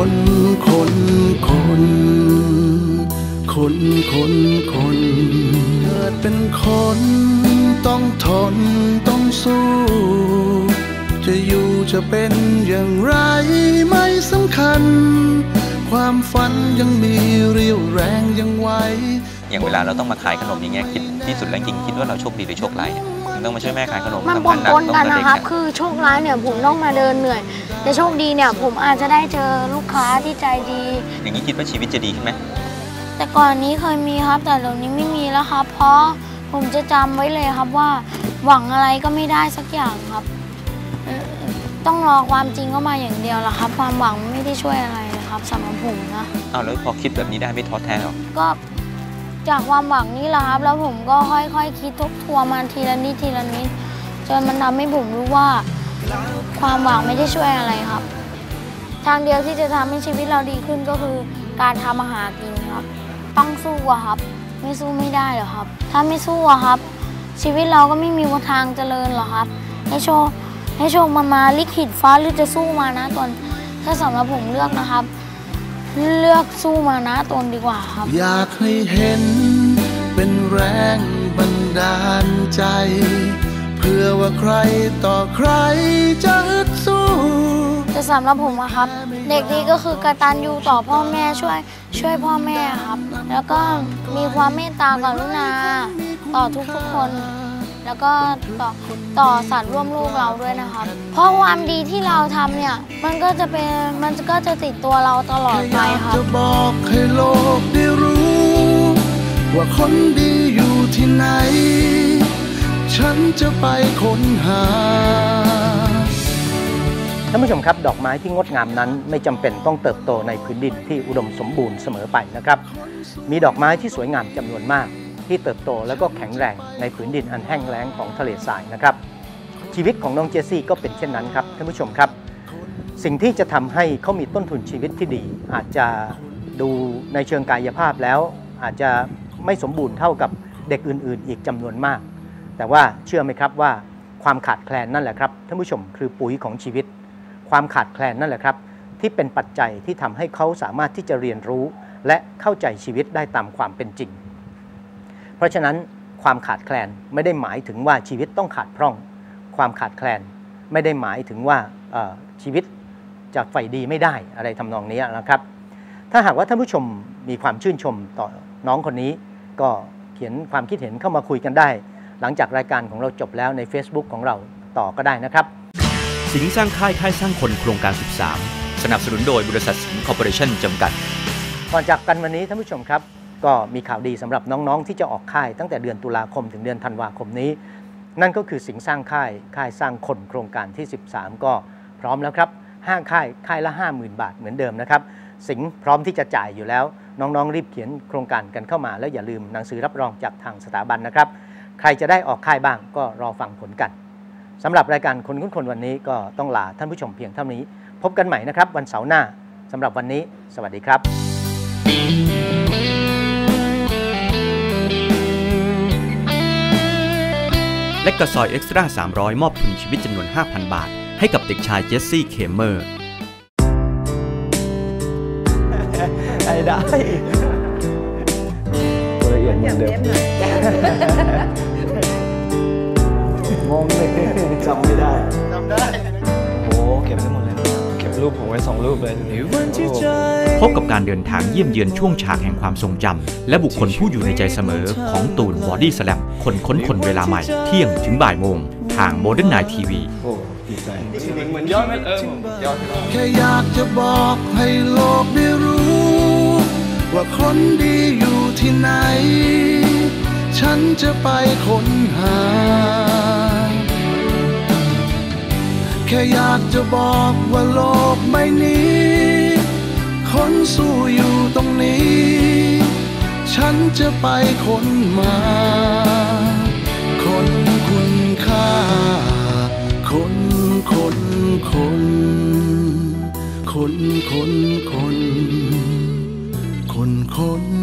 คนคนคนคนคนคนเกิดเป็นคนต้องทนต้องสู้ จะอยู่จะเป็นอย่างไรไม่สำคัญ ความฝันยังมีเรี่ยวแรงยังไหวอย่างเวลาเราต้องมาขายขนมอย่างเงี้ยคิดที่สุดแล้วจริงๆคิดว่าเราโชคดีหรือโชคร้ายเนี่ยถึงต้องมาช่วยแม่ขายขนมมันทำปงานนหนักปนต้องกันกับนะเด็กครับเนี่ยคือโชคร้ายเนี่ยผมต้องมาเดินเหนื่อย แต่โชคดีเนี่ยผมอาจจะได้เจอลูกค้าที่ใจดี อย่างนี้คิดว่าชีวิตจะดีขึ้นไหมแต่ก่อนนี้เคยมีครับ แต่เดี๋ยวนี้ไม่มีแล้วครับ เพราะผมจะจำไว้เลยครับว่า หวังอะไรก็ไม่ได้สักอย่างครับเอ่อต้องรอความจริงเข้ามาอย่างเดียวละครับ ความหวังไม่ได้ช่วยอะไรเลยครับสำหรับผมนะเอาแล้วพอคิดแบบนี้ได้ไม่ท้อแท้หรอก็จากความหวังนี่แหละครับ แล้วผมก็ค่อยๆคิดทบทวนมาทีละนิดทีละนิดจนมันทำให้ผมรู้ว่า ความหวังไม่ได้ช่วยอะไรครับ ทางเดียวที่จะทำให้ชีวิตเราดีขึ้นก็คือ การทำอาหารกินครับ ต้องสู้อะครับ ไม่สู้ไม่ได้หรอครับ ถ้าไม่สู้อะครับ ชีวิตเราก็ไม่มีทางเจริญหรอครับ ให้โชคให้โชคมามาลิขิตฟ้าหรือจะสู้มานะตนถ้าสำหรับผมเลือกนะครับ เลือกสู้มานะตนดีกว่าครับ อยากให้เห็นเป็นแรงบันดาลใจ พื่อว่าใครต่อใครจะฮึดสู้แต่สำหรับผมอะครับ เด็กดีก็คือกตัญญูต่อพ่อแม่ช่วย ช่วยพ่อแม่ครับ แล้วก็มีความเมตตากรุณาต่อทุกๆคน แล้วก็ต่อต่อสัตว์ร่วมโลกเราด้วยนะครับ เพราะความดีที่เราทำเนี่ย มันก็จะเป็นมันก็จะติดตัวเราตลอดแค่อไปยากครับจะบอกให้โลกได้รู้ ว่าคนดีอยู่ที่ไหน ฉันจะไปค้นหา ท่านผู้ชมครับ ดอกไม้ที่งดงามนั้นไม่จำเป็นต้องเติบโตในพื้นดินที่อุดมสมบูรณ์เสมอไปนะครับ มีดอกไม้ที่สวยงามจำนวนมาก ที่เติบโตแล้วก็แข็งแรงในพื้นดินอันแห้งแล้งของทะเลทรายนะครับ ชีวิตของน้องเจสซี่ก็เป็นเช่นนั้นครับท่านผู้ชมครับ สิ่งที่จะทำให้เขามีต้นทุนชีวิตที่ดี อาจจะดูในเชิงกายภาพแล้วอาจจะไม่สมบูรณ์เท่ากับเด็กอื่น ๆ อีกจำนวนมาก แต่ว่าเชื่อไหมครับว่าความขาดแคลนนั่นแหละครับท่านผู้ชมคือปุ๋ยของชีวิต ความขาดแคลนนั่นแหละครับ ที่เป็นปัจจัยที่ทำให้เขาสามารถที่จะเรียนรู้ และเข้าใจชีวิตได้ตามความเป็นจริง เพราะฉะนั้นความขาดแคลนไม่ได้หมายถึงว่าชีวิตต้องขาดพร่อง ความขาดแคลนไม่ได้หมายถึงว่าชีวิตจะใฝ่ดีไม่ได้อะไรทำนองนี้นะครับ ถ้าหากว่าท่านผู้ชมมีความชื่นชมต่อน้องคนนี้ ก็เขียนความคิดเห็นเข้ามาคุยกันได้ หลังจากรายการของเราจบแล้วใน Facebook ของเราต่อก็ได้นะครับ สิงห์สร้างค่ายค่ายสร้างคนโครงการ 13 สนับสนุนโดยบริษัทสิงห์คอร์ปอเรชั่นจำกัด ก่อนจากกันวันนี้ท่านผู้ชมครับ ก็มีข่าวดีสำหรับน้องๆ ที่จะออกค่ายตั้งแต่เดือนตุลาคมถึงเดือนธันวาคมนี้ นั่นก็คือสิงห์สร้างค่ายค่ายสร้างคนโครงการที่ 13 ก็พร้อมแล้วครับห้างค่ายค่ายละ 50,000 บาทเหมือนเดิมนะครับสิงห์พร้อมที่จะจ่ายอยู่แล้ว น้องๆ รีบเขียนโครงการกันเข้ามา แล้วอย่าลืมหนังสือรับรองจากทางสถาบันนะครับ ใครจะได้ออกค่ายบ้างก็รอฟังผลกันสำหรับรายการคนคุ้นคนวันนี้ก็ต้องลาท่านผู้ชมเพียงเท่านี้ พบกันใหม่นะครับ วันเสาร์หน้าสำหรับวันนี้ สวัสดีครับและกระซอยเอ็กซ์ตร้า300 มอบทุนชีวิตจำนวน 5,000 บาท ให้กับเด็กชายเจสซี่ เคมเมอร์ได้ได้ เอียดเหมือนเดิมงงเลยจำไม่ได้โอ้โหเก็บได้หมดเลยเก็บรูปผมไว้สองรูปเลยพบกับการเดินทางเยี่ยมเยือนช่วงฉากแห่งความทรงจำและบุคคลผู้อยู่ในใจเสมอของตูนบอดี้สแลมคนค้นคนเวลาใหม่ เที่ยงถึงบ่ายโมง ทางโมเดิร์นไนทีวีโอ้ดีใจเหมือนยอดเออผมยอดแค่อยากจะบอกให้โลกได้รู้ ว่าคนดีอยู่ที่ไหน ฉันจะไปค้นหา แค่อยากจะบอกว่าโลกใบนี้ คนสู้อยู่ตรงนี้ ฉันจะไปค้นมา คนคุณค่า คนคนคน คนคนคน คนคน